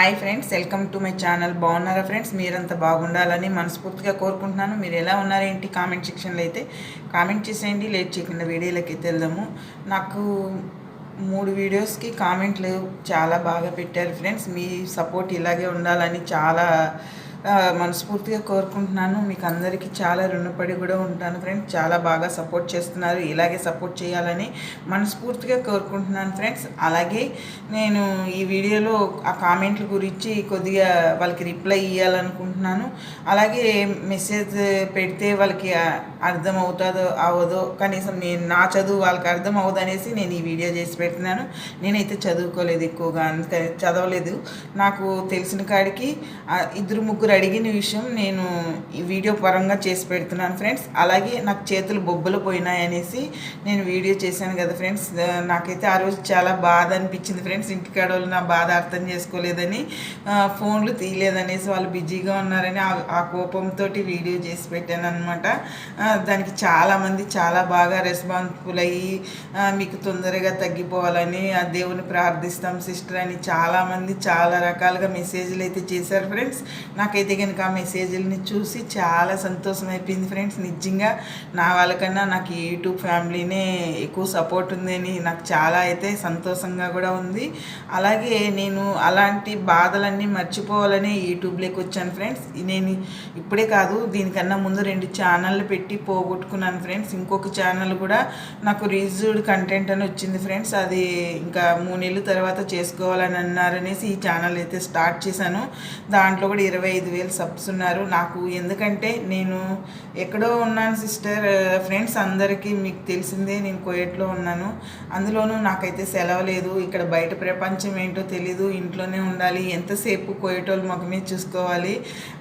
Hi friends welcome to my channel. బాగున్నారా friends? మీరంతా బాగుండాలని మనస్ఫూర్తిగా కోరుకుంటున్నాను. మీరు ఎలా ఉన్నారేంటి కామెంట్ సెక్షన్లో అయితే కామెంట్ చేసేయండి. లేట్ చేయకుండా వీడియోలకి అయితే వెళ్దాము. నాకు మూడు వీడియోస్కి కామెంట్లు చాలా బాగా పెట్టారు ఫ్రెండ్స్. మీ సపోర్ట్ ఇలాగే ఉండాలని చాలా మనస్ఫూర్తిగా కోరుకుంటున్నాను. మీకు అందరికీ చాలా రుణపడి కూడా ఉంటాను ఫ్రెండ్స్. చాలా బాగా సపోర్ట్ చేస్తున్నారు. ఇలాగే సపోర్ట్ చేయాలని మనస్ఫూర్తిగా కోరుకుంటున్నాను ఫ్రెండ్స్. అలాగే నేను ఈ వీడియోలో ఆ కామెంట్ల గురించి కొద్దిగా వాళ్ళకి రిప్లై ఇవ్వాలనుకుంటున్నాను అలాగే మెసేజ్ పెడితే వాళ్ళకి అర్థమవుతుందో అర్థం అవుతుందో అవదో కనీసం నేను నా చదువు వాళ్ళకి అర్థం అవ్వదు అనేసి నేను ఈ వీడియో చేసి పెడుతున్నాను. నేనైతే చదువుకోలేదు ఎక్కువగా అందుకని చదవలేదు. నాకు తెలిసిన కాడికి ఇద్దరు ముగ్గురు అడిగిన విషయం నేను ఈ వీడియో పరంగా చేసి పెడుతున్నాను ఫ్రెండ్స్. అలాగే నాకు చేతులు బొబ్బలు పోయినాయి అనేసి నేను వీడియో చేశాను కదా ఫ్రెండ్స్. నాకైతే ఆ రోజు చాలా బాధ అనిపించింది ఫ్రెండ్స్. ఇంటికాడ వాళ్ళు నా బాధ అర్థం చేసుకోలేదని ఫోన్లు తీయలేదనేసి వాళ్ళు బిజీగా ఉన్నారని ఆ- ఆ కోపంతో వీడియో చేసి పెట్టాను అనమాట దానికి చాలామంది చాలా బాగా రెస్పాన్సిబుల్ అయ్యి మీకు తొందరగా తగ్గిపోవాలని ఆ దేవుని ప్రార్థిస్తాం సిస్టర్ అని చాలామంది చాలా రకాలుగా మెసేజ్లు అయితే చేశారు ఫ్రెండ్స్ నాకైతే కనుక ఆ మెసేజ్లని చూసి చాలా సంతోషం అయిపోయింది ఫ్రెండ్స్ నిజంగా నా వాళ్ళకన్నా నాకు యూట్యూబ్ ఫ్యామిలీనే ఎక్కువ సపోర్ట్ ఉందని నాకు చాలా అయితే సంతోషంగా కూడా ఉంది. అలాగే నేను అలాంటి బాధలన్నీ మర్చిపోవాలని యూట్యూబ్లోకి వచ్చాను ఫ్రెండ్స్ నేను ఇప్పుడే కాదు దీనికన్నా ముందు రెండు ఛానళ్ళు పెట్టి పోగొట్టుకున్నాను ఫ్రెండ్స్. ఇంకొక ఛానల్ కూడా నాకు రీజ్డ్ కంటెంట్ అని వచ్చింది ఫ్రెండ్స్. అది ఇంకా మూడు నెలల తర్వాత చేసుకోవాలని అన్నారనేసి ఈ ఛానల్ అయితే స్టార్ట్ చేశాను. దాంట్లో కూడా ఇరవై ఐదు వేలు సబ్స్ ఉన్నారు. నాకు ఎందుకంటే నేను ఎక్కడో ఉన్నాను సిస్టర్ ఫ్రెండ్స్ అందరికీ మీకు తెలిసిందే నేను కోయట్లో ఉన్నాను. అందులోనూ నాకైతే సెలవు లేదు. ఇక్కడ బయట ప్రపంచం ఏంటో తెలీదు. ఇంట్లోనే ఉండాలి. ఎంతసేపు కోయటోళ్ళు మగమే చూసుకోవాలి?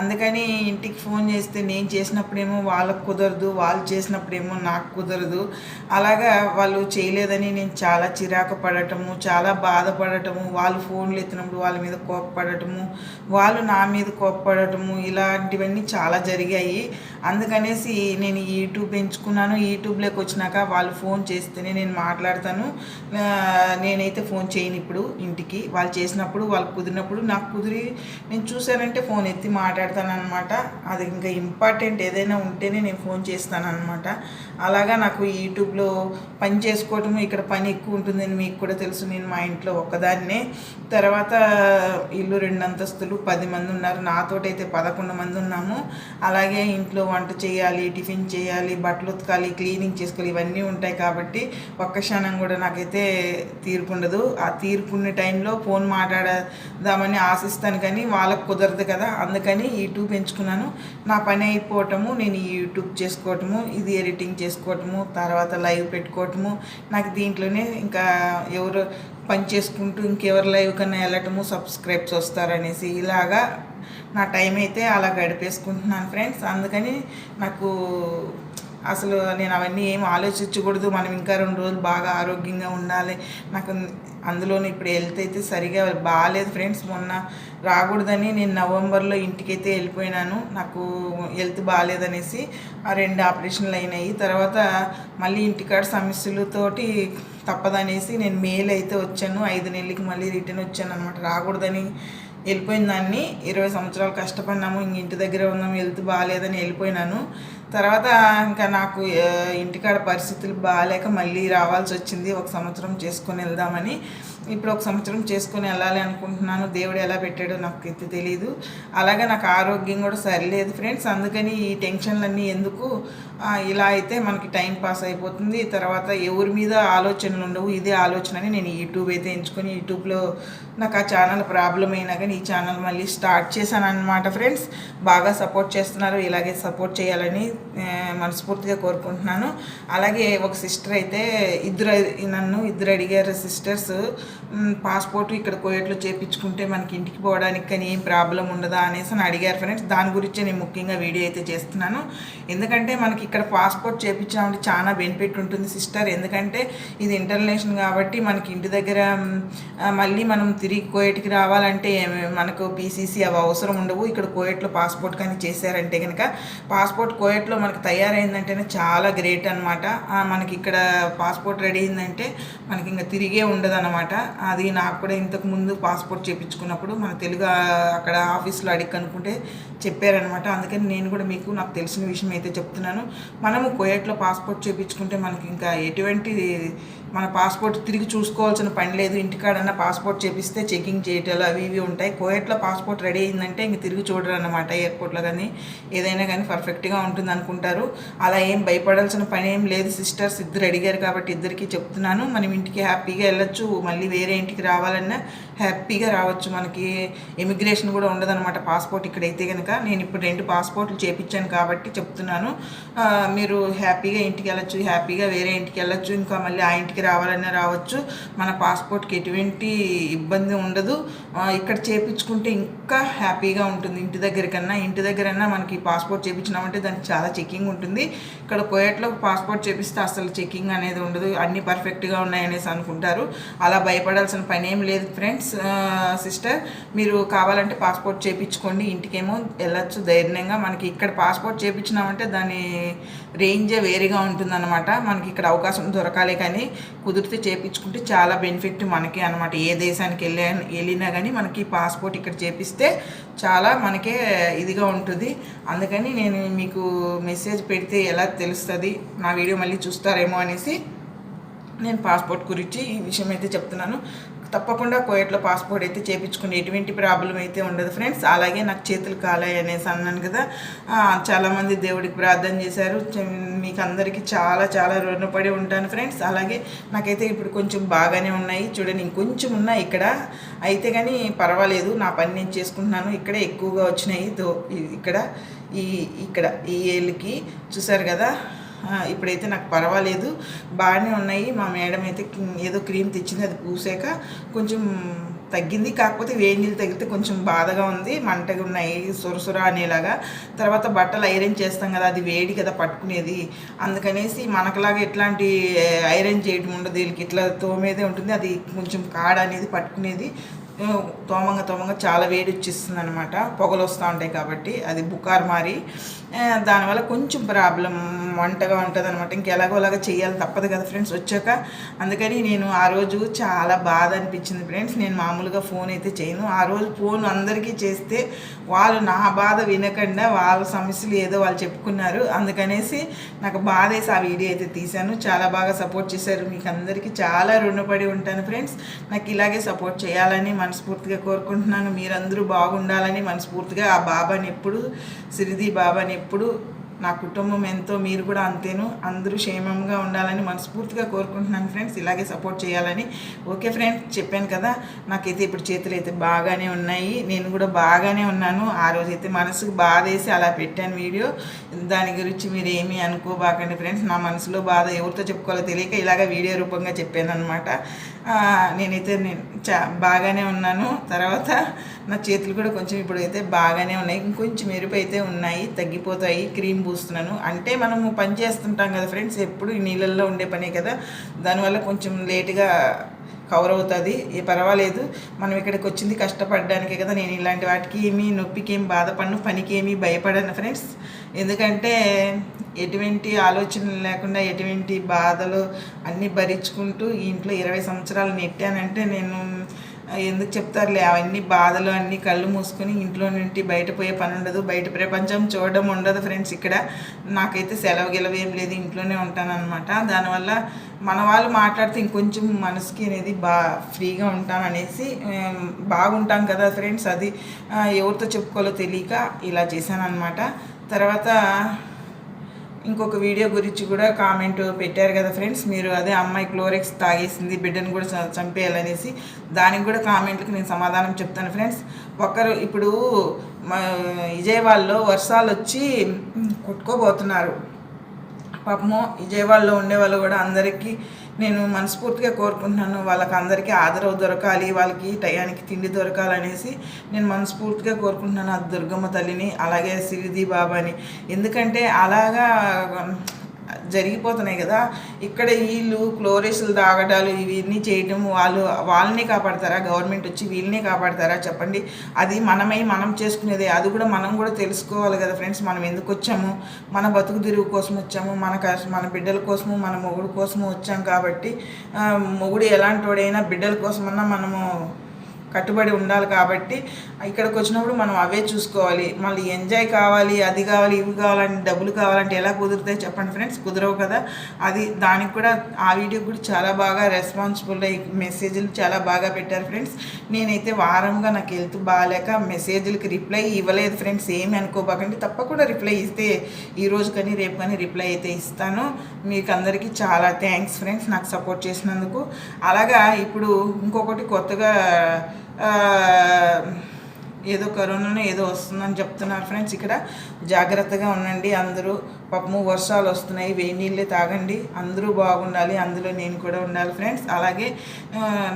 అందుకని ఇంటికి ఫోన్ చేస్తే నేను చేసినప్పుడేమో వాళ్ళకు కుదరదు. వాళ్ళు చేసినప్పుడేమో నాకు కుదరదు. అలాగా వాళ్ళు చేయలేదని నేను చాలా చిరాకు పడటము చాలా బాధపడటము వాళ్ళు ఫోన్లు ఎత్తినప్పుడు వాళ్ళ మీద కోప్పడటము వాళ్ళు నా మీద కోప్పడటము ఇలాంటివన్నీ చాలా జరిగాయి. అందుకనేసి నేను యూట్యూబ్ ఎంచుకున్నాను యూట్యూబ్లోకి వచ్చినాక వాళ్ళు ఫోన్ చేస్తేనే నేను మాట్లాడతాను. నేనైతే ఫోన్ చేయను ఇప్పుడు ఇంటికి. వాళ్ళు చేసినప్పుడు వాళ్ళు కుదిరినప్పుడు నాకు కుదిరి నేను చూశానంటే ఫోన్ ఎత్తి మాట్లాడతాను అనమాట అది ఇంకా ఇంపార్టెంట్ ఏదైనా ఉంటేనే నేను ఫోన్ చేస్తాను అలాగా నాకు యూట్యూబ్లో పని చేసుకోవటము ఇక్కడ పని ఎక్కువ ఉంటుందని మీకు కూడా తెలుసు. నేను మా ఇంట్లో ఒక్కదాన్నే. తర్వాత ఇల్లు రెండు అంతస్తులు పది మంది ఉన్నారు. నాతోటైతే పదకొండు మంది ఉన్నాము. అలాగే ఇంట్లో వంట చేయాలి టిఫిన్ చేయాలి బట్టలు ఉతకాలి క్లీనింగ్ చేసుకోవాలి ఇవన్నీ ఉంటాయి కాబట్టి ఒక్క క్షణం కూడా నాకైతే తీర్పు ఉండదు. ఆ తీర్పున్న టైంలో ఫోన్ మాట్లాడదామని ఆశిస్తాను కానీ వాళ్ళకు కుదరదు కదా. అందుకని యూట్యూబ్ ఎంచుకున్నాను. నా పని అయిపోవటము నేను యూట్యూబ్ యూట్యూబ్ చేసుకోవటము ఇది ఎడిటింగ్ చేసుకోవటము తర్వాత లైవ్ పెట్టుకోవటము. నాకు దీంట్లోనే ఇంకా ఎవరు పని చేసుకుంటూ ఇంకెవరు లైవ్ కన్నా వెళ్ళటము సబ్స్క్రైబ్స్ వస్తారనేసి ఇలాగా నా టైం అయితే అలా గడిపేసుకుంటున్నాను ఫ్రెండ్స్. అందుకని నాకు అసలు నేను అవన్నీ ఏం ఆలోచించకూడదు. మనం ఇంకా రెండు రోజులు బాగా ఆరోగ్యంగా ఉండాలి. నాకు అందులోని ఇప్పుడు హెల్త్ అయితే సరిగా బాగాలేదు ఫ్రెండ్స్ మొన్న రాకూడదని నేను నవంబర్లో ఇంటికైతే వెళ్ళిపోయినాను. నాకు హెల్త్ బాగాలేదనేసి ఆ రెండు ఆపరేషన్లు అయినాయి. తర్వాత మళ్ళీ ఇంటికాడ సమస్యలతోటి తప్పదనేసి నేను మేలు అయితే వచ్చాను. ఐదు నెలలకి మళ్ళీ రిటర్న్ వచ్చాను అనమాట రాకూడదని వెళ్ళిపోయిన దాన్ని ఇరవై సంవత్సరాలు కష్టపడినాము. ఇంక ఇంటి దగ్గర ఉన్నాము. హెల్త్ బాగాలేదని వెళ్ళిపోయినాను. తర్వాత ఇంకా నాకు ఇంటికాడ పరిస్థితులు బాగాలేక మళ్ళీ రావాల్సి వచ్చింది. ఒక సంవత్సరం చేసుకొని వెళ్దామని. ఇప్పుడు ఒక సంవత్సరం చేసుకొని వెళ్ళాలి అనుకుంటున్నాను. దేవుడు ఎలా పెట్టాడో నాకు అయితే తెలియదు అలాగే నాకు ఆరోగ్యం కూడా సరిలేదు ఫ్రెండ్స్. అందుకని ఈ టెన్షన్లన్నీ ఎందుకు? ఇలా అయితే మనకి టైం పాస్ అయిపోతుంది. తర్వాత ఎవరి మీద ఆలోచనలు ఉండవు? ఇదే ఆలోచన అని నేను యూట్యూబ్ అయితే ఎంచుకొని యూట్యూబ్లో నాకు ఆ ఛానల్ ప్రాబ్లం అయినా కానీ ఈ ఛానల్ మళ్ళీ స్టార్ట్ చేశాను అనమాట ఫ్రెండ్స్ బాగా సపోర్ట్ చేస్తున్నారు. ఇలాగే సపోర్ట్ చేయాలని మనస్ఫూర్తిగా కోరుకుంటున్నాను. అలాగే ఒక సిస్టర్ అయితే ఇద్దరు నన్ను ఇద్దరు అడిగారు సిస్టర్స్ పాస్పోర్ట్ ఇక్కడ కోయట్లో చేపించుకుంటే మనకి ఇంటికి పోవడానికి కానీ ఏం ప్రాబ్లం ఉండదా? అనేసి అని అడిగారు ఫ్రెండ్స్ దాని గురించి నేను ముఖ్యంగా వీడియో అయితే చేస్తున్నాను. ఎందుకంటే మనకి ఇక్కడ పాస్పోర్ట్ చేపించామంటే చాలా బెనిఫిట్ ఉంటుంది సిస్టర్ ఎందుకంటే ఇది ఇంటర్నేషనల్ కాబట్టి మనకి ఇంటి దగ్గర మళ్ళీ మనం తిరిగి తిరిగి కోయట్కి రావాలంటే మనకు పీసీసీ అవి అవసరం ఉండవు. ఇక్కడ కోయట్లో పాస్పోర్ట్ కానీ చేశారంటే కనుక పాస్పోర్ట్ కోయట్లో మనకు తయారైందంటేనే చాలా గ్రేట్ అనమాట మనకి ఇక్కడ పాస్పోర్ట్ రెడీ అయిందంటే మనకి ఇంకా తిరిగే ఉండదు అనమాట అది నాకు కూడా ఇంతకు ముందు పాస్పోర్ట్ చేయించుకున్నప్పుడు మన తెలుగు అక్కడ ఆఫీస్లో అడిగి కనుక్కుంటే చెప్పారనమాట అందుకని నేను కూడా మీకు నాకు తెలిసిన విషయం అయితే చెప్తున్నాను. మనము కోయట్లో పాస్పోర్ట్ చేయించుకుంటే మనకి ఇంకా ఎటువంటి మన పాస్పోర్ట్ తిరిగి చూసుకోవాల్సిన పని లేదు. ఇంటికాడన్నా పాస్పోర్ట్ చేపిస్తే చెకింగ్ చేయటాలు అవి ఇవి ఉంటాయి. కోయట్లో పాస్పోర్ట్ రెడీ అయిందంటే ఇంక తిరిగి చూడరు అనమాట ఎయిర్పోర్ట్లో కానీ ఏదైనా కానీ పర్ఫెక్ట్గా ఉంటుంది అనుకుంటారు. అలా ఏం భయపడాల్సిన పని ఏం లేదు. సిస్టర్స్ ఇద్దరు అడిగారు కాబట్టి ఇద్దరికి చెప్తున్నాను. మనం ఇంటికి హ్యాపీగా వెళ్ళొచ్చు. మళ్ళీ వేరే ఇంటికి రావాలన్నా హ్యాపీగా రావచ్చు. మనకి ఇమిగ్రేషన్ కూడా ఉండదన్నమాట. పాస్పోర్ట్ ఇక్కడైతే కనుక నేను ఇప్పుడు రెండు పాస్పోర్ట్లు చేపించాను కాబట్టి చెప్తున్నాను. మీరు హ్యాపీగా ఇంటికి వెళ్ళచ్చు హ్యాపీగా వేరే ఇంటికి వెళ్ళచ్చు ఇంకా మళ్ళీ ఆ ఇంటికి రావాలన్నా రావచ్చు. మన పాస్పోర్ట్కి ఎటువంటి ఇబ్బంది ఉండదు. ఇక్కడ చేపించుకుంటే ఇంకా హ్యాపీగా ఉంటుంది. ఇంటి దగ్గర కన్నా ఇంటి దగ్గరన్నా మనకి పాస్పోర్ట్ చేపించినామంటే దానికి చాలా చెకింగ్ ఉంటుంది. ఇక్కడ కోయట్లో పాస్పోర్ట్ చేపిస్తే అసలు చెకింగ్ అనేది ఉండదు. అన్నీ పర్ఫెక్ట్గా ఉన్నాయనేసి అనుకుంటారు. అలా భయపడాల్సిన పని ఏం లేదు ఫ్రెండ్స్. సిస్టర్ మీరు కావాలంటే పాస్పోర్ట్ చేయించుకోండి ఇంటికేమో వెళ్ళొచ్చు ధైర్యంగా. మనకి ఇక్కడ పాస్పోర్ట్ చేపించినామంటే దాని రేంజే వేరేగా ఉంటుందన్నమాట. మనకి ఇక్కడ అవకాశం దొరకాలి కానీ కుదిరితే చేపించుకుంటే చాలా బెనిఫిట్ మనకి అనమాట ఏ దేశానికి వెళ్ళా వెళ్ళినా కానీ మనకి పాస్పోర్ట్ ఇక్కడ చేపిస్తే చాలా మనకే ఇదిగా ఉంటుంది. అందుకని నేను మీకు మెసేజ్ పెడితే ఎలా తెలుస్తుంది నా వీడియో మళ్ళీ చూస్తారేమో అనేసి నేను పాస్పోర్ట్ గురించి ఈ విషయం అయితే చెప్తున్నాను. తప్పకుండా కోయట్లో పాస్పోర్ట్ అయితే చేయించుకుని ఎటువంటి ప్రాబ్లం అయితే ఉండదు ఫ్రెండ్స్. అలాగే నాకు చేతులు కాలాయి అనేసి అన్నాను కదా. చాలామంది దేవుడికి ప్రార్థన చేశారు. మీకు అందరికీ చాలా చాలా రుణపడి ఉంటాను ఫ్రెండ్స్. అలాగే నాకైతే ఇప్పుడు కొంచెం బాగానే ఉన్నాయి. చూడండి ఇంకొంచెం ఉన్నాయి ఇక్కడ. అయితే కానీ పర్వాలేదు నా పని నేను చేసుకుంటున్నాను. ఇక్కడే ఎక్కువగా వచ్చినాయి. దో ఇక్కడ ఈ ఇక్కడ ఈ ఏళ్ళకి. చూసారు కదా? ఇప్పుడైతే నాకు పర్వాలేదు. బాగానే ఉన్నాయి. మా మేడం అయితే ఏదో క్రీమ్ తెచ్చింది అది పూసాక కొంచెం తగ్గింది. కాకపోతే వేడి నీళ్ళు తగిలితే కొంచెం బాధగా ఉంది. మంటగా ఉన్నాయి సొరసొర అనేలాగా. తర్వాత బట్టలు ఐరన్ చేస్తాం కదా అది వేడి కదా పట్టుకునేది. అందుకనేసి మనకులాగా ఎట్లాంటి ఐరన్ చేయడం ఉండదు. వీళ్ళకి ఇట్లా తోమేదే ఉంటుంది. అది కొంచెం కాడ అనేది పట్టుకునేది. తోమంగా తోమంగా చాలా వేడి వచ్చేస్తుంది అనమాట పొగలు వస్తూ ఉంటాయి కాబట్టి అది బుకార్ మారి. దానివల్ల కొంచెం ప్రాబ్లం వంటగా ఉంటుంది అనమాట ఇంకెలాగోలాగా చేయాలి తప్పదు కదా ఫ్రెండ్స్ వచ్చాక. అందుకని నేను ఆ రోజు చాలా బాధ అనిపించింది ఫ్రెండ్స్. నేను మామూలుగా ఫోన్ అయితే చేయను. ఆ రోజు ఫోన్ అందరికీ చేస్తే వాళ్ళు నా బాధ వినకుండా వాళ్ళ సమస్యలు ఏదో వాళ్ళు చెప్పుకున్నారు. అందుకనేసి నాకు బాధ వేసి ఆ వీడియో అయితే తీశాను. చాలా బాగా సపోర్ట్ చేశారు. మీకు అందరికీ చాలా రుణపడి ఉంటాను ఫ్రెండ్స్. నాకు ఇలాగే సపోర్ట్ చేయాలని మనస్ఫూర్తిగా కోరుకుంటున్నాను. మీరందరూ బాగుండాలని మనస్ఫూర్తిగా ఆ బాబాని ఎప్పుడు సిరిది బాబాని ఎప్పుడు నా కుటుంబం ఎంతో మీరు కూడా అంతేను. అందరూ క్షేమంగా ఉండాలని మనస్ఫూర్తిగా కోరుకుంటున్నాను ఫ్రెండ్స్. ఇలాగే సపోర్ట్ చేయాలని. ఓకే ఫ్రెండ్స్ చెప్పాను కదా నాకైతే ఇప్పుడు చేతులు అయితే బాగానే ఉన్నాయి. నేను కూడా బాగానే ఉన్నాను. ఆ రోజైతే మనసుకు బాధ వేసి అలా పెట్టాను వీడియో. దాని గురించి మీరు ఏమీ అనుకోబాకండి ఫ్రెండ్స్. నా మనసులో బాధ ఎవరితో చెప్పుకోవాలో తెలియక ఇలాగ వీడియో రూపంగా చెప్పాను అనమాట నేనైతే నేను చా బాగానే ఉన్నాను. తర్వాత నా చేతులు కూడా కొంచెం ఇప్పుడు అయితే బాగానే ఉన్నాయి. ఇంకొంచెం మెరుపు అయితే ఉన్నాయి తగ్గిపోతాయి క్రీమ్ పూస్తున్నాను. అంటే మనము పని చేస్తుంటాం కదా ఫ్రెండ్స్ ఎప్పుడు ఈ నీళ్ళల్లో ఉండే పనే కదా. దానివల్ల కొంచెం లేటుగా కవర్ అవుతుంది ఏ పర్వాలేదు. మనం ఇక్కడికి వచ్చింది కష్టపడడానికే కదా. నేను ఇలాంటి వాటికి ఏమీ నొప్పికి ఏమి బాధపడను పనికి ఏమీ భయపడను ఫ్రెండ్స్. ఎందుకంటే ఎటువంటి ఆలోచనలు లేకుండా ఎటువంటి బాధలు అన్నీ భరించుకుంటూ ఇంట్లో ఇరవై సంవత్సరాలు నెట్టానంటే నేను ఎందుకు చెప్తారులే? అవన్నీ బాధలు అన్నీ కళ్ళు మూసుకొని ఇంట్లో నుండి బయట పోయే పని ఉండదు. బయట ప్రపంచం చూడడం ఉండదు ఫ్రెండ్స్ ఇక్కడ. నాకైతే సెలవు గెలవ ఏం లేదు. ఇంట్లోనే ఉంటానన్నమాట. దానివల్ల మన వాళ్ళు మాట్లాడితే ఇంకొంచెం మనసుకి అనేది బా ఫ్రీగా ఉంటాను అనేసి బాగుంటాం కదా ఫ్రెండ్స్. అది ఎవరితో చెప్పుకోవాలో తెలియక ఇలా చేశాను అనమాట తర్వాత ఇంకొక వీడియో గురించి కూడా కామెంట్ పెట్టారు కదా ఫ్రెండ్స్ మీరు అదే అమ్మాయి క్లోరెక్స్ తాగేసింది బిడ్డను కూడా చంపేయాలనేసి దానికి కూడా కామెంట్కి నేను సమాధానం చెప్తాను ఫ్రెండ్స్ ఒకరు ఇప్పుడు మా విజయవాడలో వర్షాలు వచ్చి కొట్టుకోబోతున్నారు. పాపము విజయవాడలో ఉండే వాళ్ళు కూడా అందరికీ నేను మనస్ఫూర్తిగా కోరుకుంటున్నాను. వాళ్ళకి అందరికీ ఆదరవు దొరకాలి వాళ్ళకి టయానికి తిండి దొరకాలనేసి నేను మనస్ఫూర్తిగా కోరుకుంటున్నాను ఆ దుర్గమ్మ తల్లిని అలాగే సిరిది బాబాని ఎందుకంటే అలాగా జరిగిపోతున్నాయి కదా. ఇక్కడ వీళ్ళు క్లోరేసులు తాగడాలు ఇవన్నీ చేయటం వాళ్ళు వాళ్ళని కాపాడతారా? గవర్నమెంట్ వచ్చి వీళ్ళని కాపాడతారా? చెప్పండి. అది మనమై మనం చేసుకునేదే. అది కూడా మనం కూడా తెలుసుకోవాలి కదా ఫ్రెండ్స్. మనం ఎందుకు వచ్చాము? మన బతుకు తిరుగు కోసం వచ్చాము. మన మన బిడ్డల కోసము మన మొగుడు కోసము వచ్చాం కాబట్టి మొగుడు ఎలాంటి వాడైనా బిడ్డల కోసమన్నా మనము కట్టుబడి ఉండాలి కాబట్టి ఇక్కడికి వచ్చినప్పుడు మనం అవే చూసుకోవాలి. మళ్ళీ ఎంజాయ్ కావాలి అది కావాలి ఇవి కావాలంటే డబ్బులు కావాలంటే ఎలా కుదురుతాయి చెప్పండి ఫ్రెండ్స్? కుదరవు కదా. అది దానికి కూడా ఆ వీడియో కూడా చాలా బాగా రెస్పాన్సిబుల్ అయ్యి మెసేజ్లు చాలా బాగా పెట్టారు ఫ్రెండ్స్. నేనైతే వారంగా నాకు హెల్త్ బాగాలేక మెసేజ్లకి రిప్లై ఇవ్వలేదు ఫ్రెండ్స్. ఏమి అనుకోబాకండి. తప్పకుండా రిప్లై ఇస్తే ఈ రోజు కానీ రేపు కానీ రిప్లై అయితే ఇస్తాను. మీకు అందరికీ చాలా థ్యాంక్స్ ఫ్రెండ్స్ నాకు సపోర్ట్ చేసినందుకు. అలాగా ఇప్పుడు ఇంకొకటి కొత్తగా ఏదో కరోనాలో ఏదో వస్తుందని చెప్తున్నారు ఫ్రెండ్స్. ఇక్కడ జాగ్రత్తగా ఉండండి అందరూ. పాపము వర్షాలు వస్తున్నాయి వేడి నీళ్ళే తాగండి అందరూ బాగుండాలి అందులో నేను కూడా ఉండాలి ఫ్రెండ్స్. అలాగే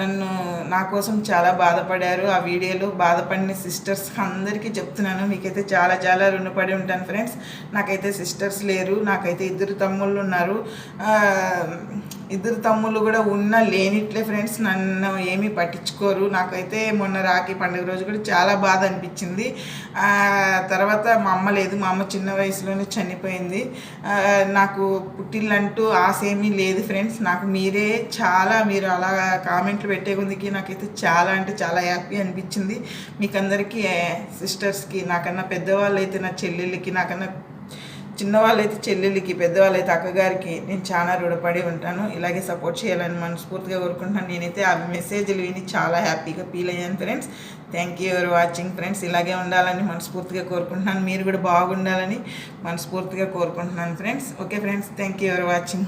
నన్ను నా కోసం చాలా బాధపడారు. ఆ వీడియోలో బాధపడిన సిస్టర్స్ అందరికీ చెప్తున్నాను. మీకైతే చాలా చాలా రుణపడి ఉంటాను ఫ్రెండ్స్. నాకైతే సిస్టర్స్ లేరు నాకైతే ఇద్దరు తమ్ముళ్ళు ఉన్నారు. ఇద్దరు తమ్ముళ్ళు కూడా ఉన్న లేనిట్లే ఫ్రెండ్స్ నన్ను ఏమీ పట్టించుకోరు. నాకైతే మొన్న రాఖీ పండుగ రోజు కూడా చాలా బాధ అనిపించింది. తర్వాత మా అమ్మ లేదు మా అమ్మ చిన్న వయసులోనే చనిపోయింది. ఆ, నాకు పుట్టిల్లంటూ ఆశ ఏమీ లేదు ఫ్రెండ్స్. నాకు మీరే చాలా మీరు అలా కామెంట్లు పెట్టే కొందికి నాకైతే చాలా అంటే చాలా హ్యాపీ అనిపించింది. మీకు అందరికీ సిస్టర్స్కి నాకన్నా పెద్దవాళ్ళు అయితే నా చెల్లెళ్ళకి నాకన్నా చిన్నవాళ్ళైతే చెల్లెళ్ళకి పెద్దవాళ్ళైతే అక్కగారికి నేను చాలా రుణపడి ఉంటాను. ఇలాగే సపోర్ట్ చేయాలని మనస్ఫూర్తిగా కోరుకుంటున్నాను. నేనైతే ఆ మెసేజ్లు విని చాలా హ్యాపీగా ఫీల్ అయ్యాను friends thank you for watching friends ఇలాగే ఉండాలని మనస్ఫూర్తిగా కోరుకుంటున్నాను. మీరు కూడా బాగుండాలని మనస్ఫూర్తిగా కోరుకుంటున్నాను friends okay friends thank you for watching